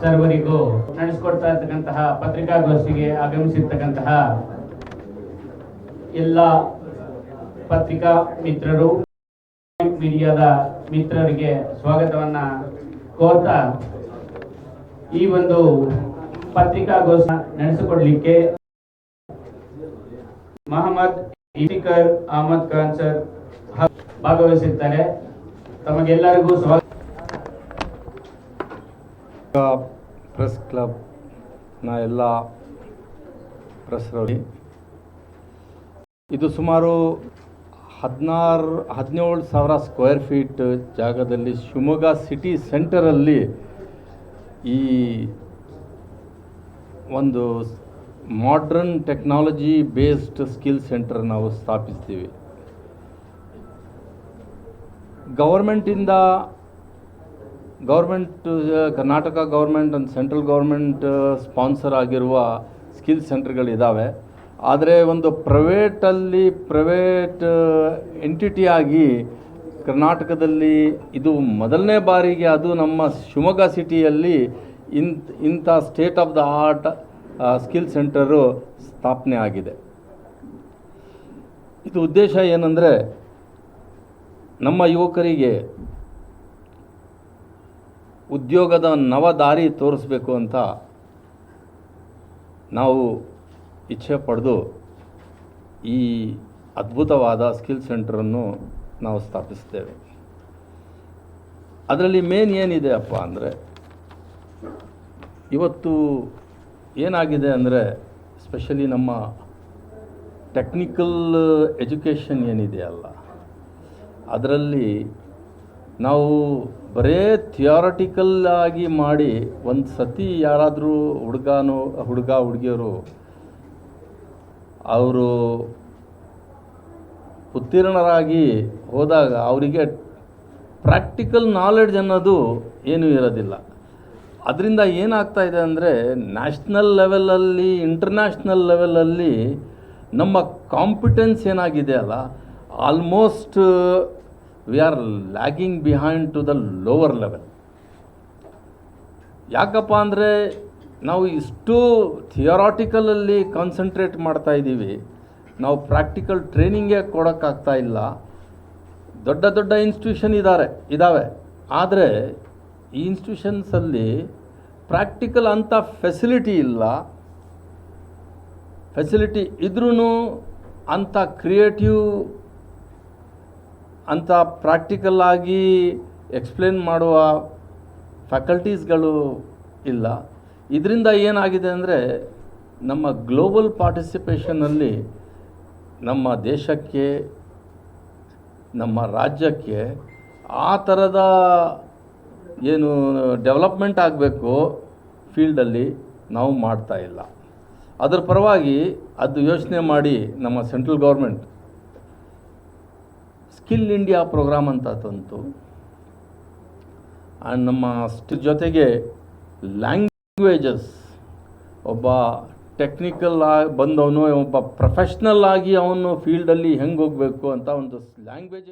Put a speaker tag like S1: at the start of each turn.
S1: ಸರ್ವರಿಗೂ ನಡೆಸಿಕೊಡ್ತಾ ಇರ್ತಕ್ಕಂತಹ ಪತ್ರಿಕಾಗೋಷ್ಠಿಗೆ ಆಗಮಿಸಿರ್ತಕ್ಕಂತಹ ಎಲ್ಲ ಪತ್ರಿಕಾ ಮಿತ್ರರು ಮೀಡಿಯಾದ ಮಿತ್ರರಿಗೆ ಸ್ವಾಗತವನ್ನ ಕೋರ್ತಾ ಈ ಒಂದು ಪತ್ರಿಕಾಗೋಷ್ಠಿ ನಡೆಸಿಕೊಡ್ಲಿಕ್ಕೆ ಮಹಮ್ಮದ್ ಇಫಿಕರ್ ಅಹಮದ್ ಖಾನ್ ಸರ್ ಭಾಗವಹಿಸಿರ್ತಾರೆ. ತಮಗೆಲ್ಲರಿಗೂ ಸ್ವಾಗತ.
S2: ಪ್ರೆಸ್ ಕ್ಲಬ್ನ ಎಲ್ಲ ಪ್ರೆಸ್ರವರಿಗೆ ಇದು ಸುಮಾರು ಹದಿನಾರು, ಹದಿನೇಳು ಸಾವಿರ ಸ್ಕ್ವೇರ್ ಫೀಟ್ ಜಾಗದಲ್ಲಿ ಶಿವಮೊಗ್ಗ ಸಿಟಿ ಸೆಂಟರಲ್ಲಿ ಈ ಒಂದು modern technology based skill centre ನಾವು ಸ್ಥಾಪಿಸ್ತೀವಿ. ಗೌರ್ಮೆಂಟಿಂದ ಗೌರ್ಮೆಂಟ್ ಕರ್ನಾಟಕ ಗೌರ್ಮೆಂಟ್ ಒಂದು ಸೆಂಟ್ರಲ್ ಗೌರ್ಮೆಂಟ್ ಸ್ಪಾನ್ಸರ್ ಆಗಿರುವ ಸ್ಕಿಲ್ ಸೆಂಟರ್ಗಳಿದ್ದಾವೆ ಆದರೆ ಒಂದು ಪ್ರೈವೇಟಲ್ಲಿ ಪ್ರೈವೇಟ್ ಆಗಿ ಕರ್ನಾಟಕದಲ್ಲಿ ಇದು ಮೊದಲನೇ ಬಾರಿಗೆ ಅದು ನಮ್ಮ ಶಿವಮೊಗ್ಗ ಸಿಟಿಯಲ್ಲಿ ಇಂಥ ಇಂಥ state of the art skill centre ಸ್ಥಾಪನೆ ಆಗಿದೆ. ಇದು ಉದ್ದೇಶ ಏನಂದರೆ ನಮ್ಮ ಯುವಕರಿಗೆ ಉದ್ಯೋಗದ ನವ ದಾರಿ ತೋರಿಸ್ಬೇಕು ಅಂತ ನಾವು ಇಚ್ಛೆ ಪಡೆದು ಈ ಅದ್ಭುತವಾದ ಸ್ಕಿಲ್ ಸೆಂಟರನ್ನು ನಾವು ಸ್ಥಾಪಿಸ್ತೇವೆ. ಅದರಲ್ಲಿ ಮೇನ್ ಏನಿದೆ ಅಪ್ಪ ಅಂದರೆ, ಇವತ್ತು ಏನಾಗಿದೆ ಅಂದರೆ ಸ್ಪೆಷಲಿ ನಮ್ಮ ಟೆಕ್ನಿಕಲ್ ಎಜುಕೇಷನ್ ಏನಿದೆಯಲ್ಲ ಅದರಲ್ಲಿ ನಾವು ಬರೇ ಥಿಯಾರಟಿಕಲ್ ಆಗಿ ಮಾಡಿ ಒಂದು ಸತಿ ಯಾರಾದರೂ ಹುಡುಗನೋ, ಹುಡುಗ, ಹುಡುಗಿಯರು ಅವರು ಉತ್ತೀರ್ಣರಾಗಿ ಹೋದಾಗ ಅವರಿಗೆ ಪ್ರಾಕ್ಟಿಕಲ್ ನಾಲೆಡ್ಜ್ ಅನ್ನೋದು ಏನೂ ಇರೋದಿಲ್ಲ. ಅದರಿಂದ ಏನಾಗ್ತಾ ಇದೆ ಅಂದರೆ ನ್ಯಾಷನಲ್ ಲೆವೆಲಲ್ಲಿ ಇಂಟರ್ನ್ಯಾಷನಲ್ ಲೆವೆಲಲ್ಲಿ ನಮ್ಮ ಕಾಂಪಿಟೆನ್ಸ್ ಏನಾಗಿದೆ ಅಲ್ಲ? Almost we are lagging behind to the lower level ಯಾಕಪ್ಪ ಅಂದರೆ ನಾವು ಇಷ್ಟು ಥಿಯರಾಟಿಕಲಲ್ಲಿ ಕಾನ್ಸಂಟ್ರೇಟ್ ಮಾಡ್ತಾ ಇದ್ದೀವಿ. ನಾವು ಪ್ರಾಕ್ಟಿಕಲ್ ಟ್ರೈನಿಂಗೇ ಕೊಡೋಕ್ಕಾಗ್ತಾ ಇಲ್ಲ. ದೊಡ್ಡ ದೊಡ್ಡ ಇನ್ಸ್ಟಿಟ್ಯೂಷನ್ ಇದ್ದಾರೆ ಇದ್ದಾವೆ ಆದರೆ ಈ ಇನ್ಸ್ಟಿಟ್ಯೂಷನ್ಸಲ್ಲಿ ಪ್ರಾಕ್ಟಿಕಲ್ ಅಂಥ ಫೆಸಿಲಿಟಿ ಇಲ್ಲ. ಫೆಸಿಲಿಟಿ ಇದ್ರೂ ಅಂಥ ಕ್ರಿಯೇಟಿವ್ ಅಂಥ ಪ್ರಾಕ್ಟಿಕಲ್ ಆಗಿ ಎಕ್ಸ್ಪ್ಲೇನ್ ಮಾಡುವ ಫ್ಯಾಕಲ್ಟೀಸ್ಗಳು ಇಲ್ಲ. ಇದರಿಂದ ಏನಾಗಿದೆ ಅಂದರೆ, ನಮ್ಮ ಗ್ಲೋಬಲ್ ಪಾರ್ಟಿಸಿಪೇಷನಲ್ಲಿ ನಮ್ಮ ದೇಶಕ್ಕೆ, ನಮ್ಮ ರಾಜ್ಯಕ್ಕೆ ಆ ಥರದ ಏನು ಡೆವಲಪ್ಮೆಂಟ್ ಆಗಬೇಕು ಫೀಲ್ಡಲ್ಲಿ ನಾವು ಮಾಡ್ತಾ ಇಲ್ಲ. ಅದರ ಪರವಾಗಿ ಅದು ಯೋಚನೆ ಮಾಡಿ ನಮ್ಮ central government skill India program ಅಂತ ತಂತು. ನಮ್ಮ ಅಷ್ಟ್ರ ಜೊತೆಗೆ ಲ್ಯಾಂಗ್ವೇಜಸ್, ಒಬ್ಬ ಟೆಕ್ನಿಕಲ್ ಆಗಿ ಬಂದವನು, ಒಬ್ಬ ಪ್ರೊಫೆಷ್ನಲ್ ಆಗಿ ಅವನು ಫೀಲ್ಡಲ್ಲಿ ಹೆಂಗೆ ಹೋಗಬೇಕು ಅಂತ ಒಂದು ಲ್ಯಾಂಗ್ವೇಜ್